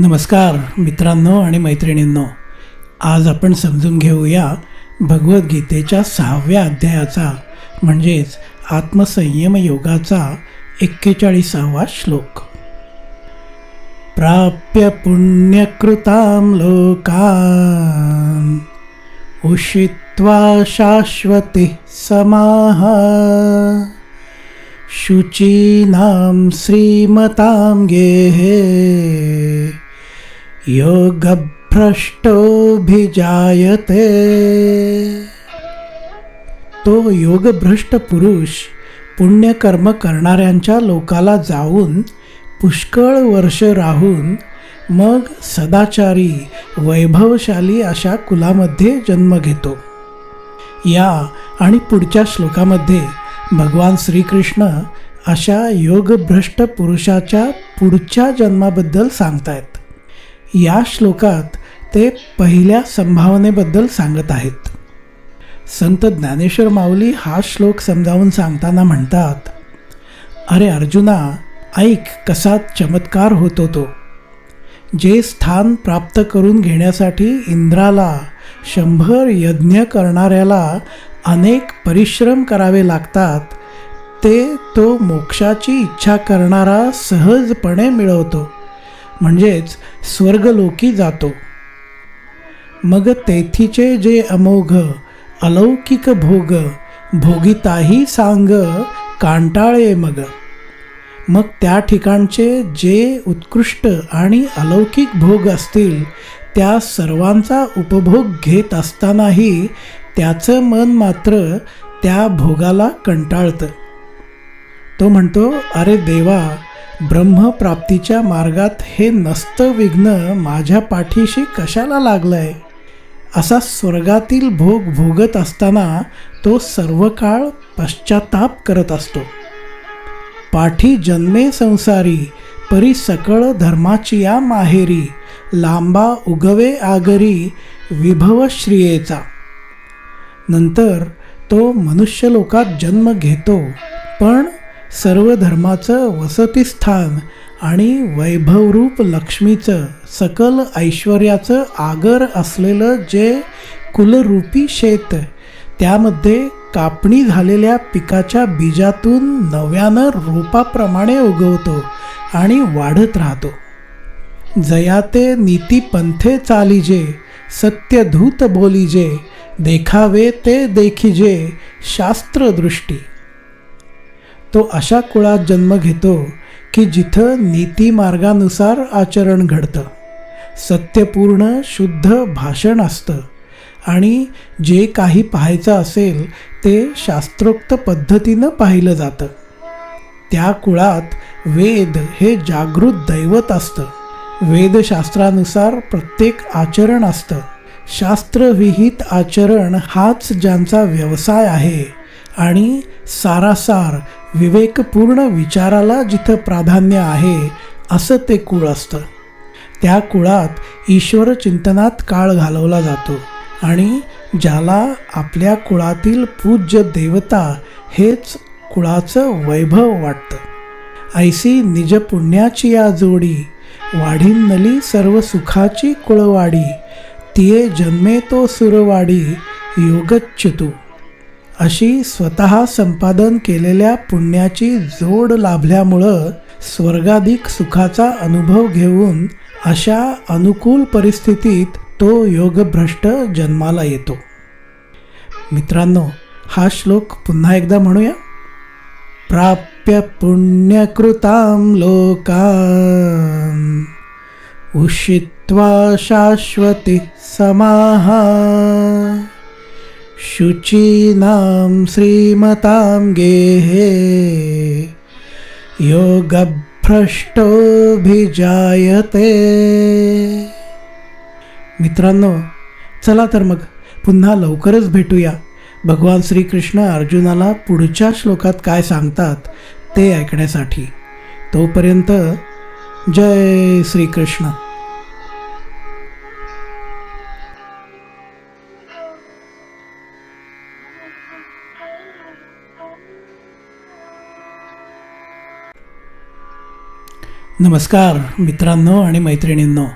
नमस्कार मित्रांनो आणि मैत्रिणींनो. आज आपण समजून घेऊया भगवद्गीतेच्या सहाव्या अध्यायाचा म्हणजेच आत्मसंयम योगाचा एक्केचाळीसावा श्लोक. प्राप्य पुण्यकृतां लोकान् उषित्वा शाश्वती समाः शुचीनां श्रीमतां गेहे। योगभ्रष्टोभिजायते तो योगभ्रष्ट पुरुष पुण्यकर्म करणाऱ्यांच्या लोकाला जाऊन पुष्कळ वर्ष राहून मग सदाचारी वैभवशाली अशा कुलामध्ये जन्म घेतो. या आणि पुढच्या श्लोकामध्ये भगवान श्रीकृष्ण अशा योगभ्रष्ट पुरुषाच्या पुढच्या जन्माबद्दल सांगतायत. या श्लोकात ते पहिल्या संभावनेबद्दल सांगत आहेत. संत ज्ञानेश्वर माऊली हा श्लोक समजावून सांगताना म्हणतात अरे अर्जुना ऐक कसा चमत्कार होतो तो. जे स्थान प्राप्त करून घेण्यासाठी इंद्राला शंभर यज्ञ करणाऱ्याला अनेक परिश्रम करावे लागतात ते तो मोक्षाची इच्छा करणारा सहजपणे मिळवतो. म्हणजेच स्वर्गलोकी जातो. मग तेथीचे जे अमोघ अलौकिक भोग भोगिताही सांग कांटाळे मग. मग त्या ठिकाणचे जे उत्कृष्ट आणि अलौकिक भोग असतील त्या सर्वांचा उपभोग घेत असतानाही त्याचं मन मात्र त्या भोगाला कंटाळतं. तो म्हणतो अरे देवा ब्रह्मप्राप्तीच्या मार्गात हे नसतं विघ्न माझ्या पाठीशी कशाला लागलंय? असा स्वर्गातील भोग भोगत असताना तो सर्व काळ पश्चाताप करत असतो. पाठी जन्मे संसारी परी सकळ धर्माची या माहेरी लांबा उगवे आगरी विभव श्रियेचा. नंतर तो मनुष्यलोकात जन्म घेतो पण सर्व धर्माचं वसतिस्थान आणि वैभवरूप लक्ष्मीचं सकल ऐश्वर्याचं आगर असलेलं जे कुलरूपी शेत त्यामध्ये कापणी झालेल्या पिकाच्या बीजातून नव्यानं रोपाप्रमाणे उगवतो आणि वाढत राहतो. जयाते नीती पंथे चालिजे सत्यधूत बोलिजे देखावे ते देखिजे शास्त्रदृष्टी. तो अशा कुळात जन्म घेतो की जिथं नीतिमार्गानुसार आचरण घडतं. सत्यपूर्ण शुद्ध भाषण असतं आणि जे काही पाहायचं असेल ते शास्त्रोक्त पद्धतीनं पाहिलं जातं. त्या कुळात वेद हे जागृत दैवत असतं. वेदशास्त्रानुसार प्रत्येक आचरण असतं. शास्त्रविहित आचरण हाच ज्यांचा व्यवसाय आहे आणि सारासार विवेकपूर्ण विचाराला जिथं प्राधान्य आहे असं ते कुळ असतं. त्या कुळात ईश्वर चिंतनात काळ घालवला जातो आणि ज्याला आपल्या कुळातील पूज्य देवता हेच कुळाचं वैभव वाटतं. ऐसी निज पुण्याची या जोडी वाढीनली सर्व सुखाची कुळवाडी तिये जन्मे तो सुरवाडी योगच्युतू. अशी स्वतः संपादन केलेल्या पुण्याची जोड लाभल्यामुळं स्वर्गाधिक सुखाचा अनुभव घेऊन अशा अनुकूल परिस्थितीत तो योगभ्रष्ट जन्माला येतो. मित्रांनो हा श्लोक पुन्हा एकदा म्हणूया. प्राप्य पुण्यकृतां लोकान् उषित्वा शाश्वती समाहा शुचीनां श्रीमतां गेहे। योगभ्रष्टोभिजायते मित्रांनो चला तर मग पुन्हा लवकरच भेटूया. भगवान श्रीकृष्ण अर्जुनाला पुढच्या श्लोकात काय सांगतात ते ऐकण्यासाठी. तोपर्यंत जय श्रीकृष्ण. नमस्कार मित्रांनो आणि मैत्रिणींनो.